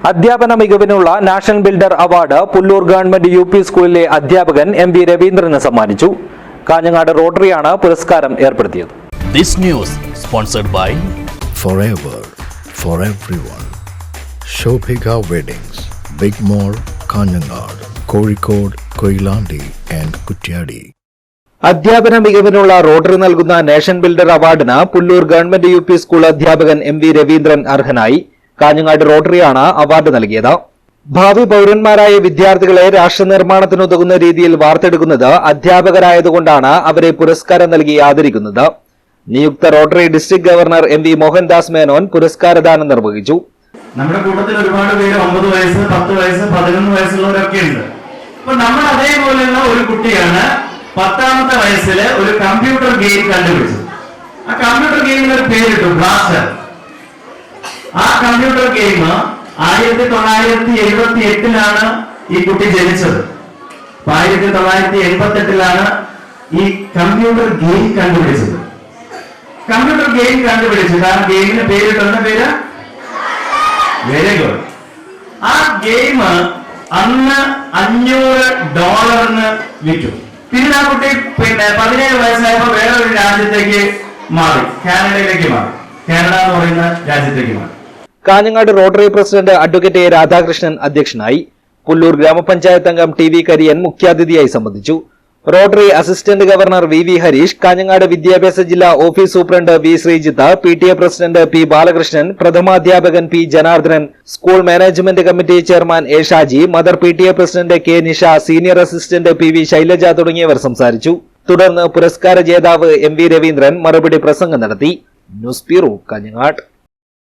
അധ്യാപന മികവിനുള്ള national builder award Pullur government U P സ്കൂളിലെ അധ്യാപകൻ എം വി രവീന്ദ്രന് സമ്മാനിച്ചു കാഞ്ഞങ്ങാട് റോട്ടറിയാണ് പുരസ്കാരം ഏർപ്പെടുത്തിയത് This news sponsored by forever for everyone. Shobhika Weddings, Big Mall, Kanyanad, Kozhikode, Koilandi and Kutyadi. അധ്യാപന മികവിനുള്ള റോട്ടറി നൽകുന്ന നേഷൻ ബിൽഡർ അവാർഡിന് Pullur government U P school അധ്യാപകൻ എം വി രവീന്ദ്രൻ അർഹനായി കാഞ്ഞങ്ങാട് റോട്ടറിയാണ് അവാർഡ് നൽകിയത്. ഭാവി പൌരന്മാരായ വിദ്യാർത്ഥികളെ രാഷ്ട്ര നിർമ്മാണത്തിനുതകുന്ന രീതിയിൽ വാർത്തെടുക്കുന്നത് അധ്യാപകരായതുകൊണ്ടാണ് അവരെ പുരസ്കാരം നൽകി ആദരിക്കുന്നത്. നിയുക്ത Rotary district governor M V Mohandas Menon പുരസ്കാരദാനം നിർവഹിച്ചു. നമ്മുടെ കൂട്ടത്തിൽ ഒരുപാട് പേര് ഒമ്പത് വയസ്സ് പത്ത് വയസ്സ് പതിനൊന്ന് വയസ്സുള്ളവരൊക്കെ ഉണ്ട്. അപ്പൊ നമ്മൾ അതേപോലെയുള്ള ഒരു കുട്ടിയാണ് പത്താമത്തെ വയസ്സിൽ ഒരു കമ്പ്യൂട്ടർ ഗെയിം കണ്ടുപിടിച്ചത്. ആ കമ്പ്യൂട്ടർ ഗെയിമിന് ഒരു പേരിട്ടു ബ്ലാസ്റ്റർ. കമ്പ്യൂട്ടർ ഗെയിം ആയിരത്തി തൊള്ളായിരത്തി എഴുപത്തി എട്ടിലാണ് ഈ കുട്ടി ജനിച്ചത്. ആയിരത്തി തൊള്ളായിരത്തി എൺപത്തി എട്ടിലാണ് ഈ കമ്പ്യൂട്ടർ ഗെയിം കണ്ടുപിടിച്ചത്. കമ്പ്യൂട്ടർ ഗെയിം കണ്ടുപിടിച്ചു. കാരണം ഗെയിമിന് പേരിട്ടുള്ള പേര്? വെരി ഗുഡ് ആ ഗെയിം അന്ന് അഞ്ഞൂറ് ഡോളറിന് വിറ്റു. പിന്നെ ആ കുട്ടി പിന്നെ പതിനേഴ് വയസ്സായപ്പോ വേറൊരു രാജ്യത്തേക്ക് മാറി. കാനഡയിലേക്ക് മാറി. കാനഡ എന്ന് പറയുന്ന രാജ്യത്തേക്ക് മാറി. Kanhangad Rotary president advocate A Radhakrishnan അധ്യക്ഷനായി പുല്ലൂർ ഗ്രാമപഞ്ചായത്ത് അംഗം ടി വി കരിയൻ മുഖ്യാതിഥിയായി സംബന്ധിച്ചു. Rotary assistant governor V V Hareesh Kanhangad വിദ്യാഭ്യാസ ജില്ലാ office superintendent V Sreejith P T A president P Balakrishnan പ്രഥമാധ്യാപകൻ P Janardhanan school management committee chairman A Shaji mother P T A president K Nisha senior assistant P V Shailaja തുടങ്ങിയവർ സംസാരിച്ചു. തുടർന്ന് പുരസ്കാര ജേതാവ് M V Raveendran മറുപടി പ്രസംഗം നടത്തി. News bureau Kanhangad.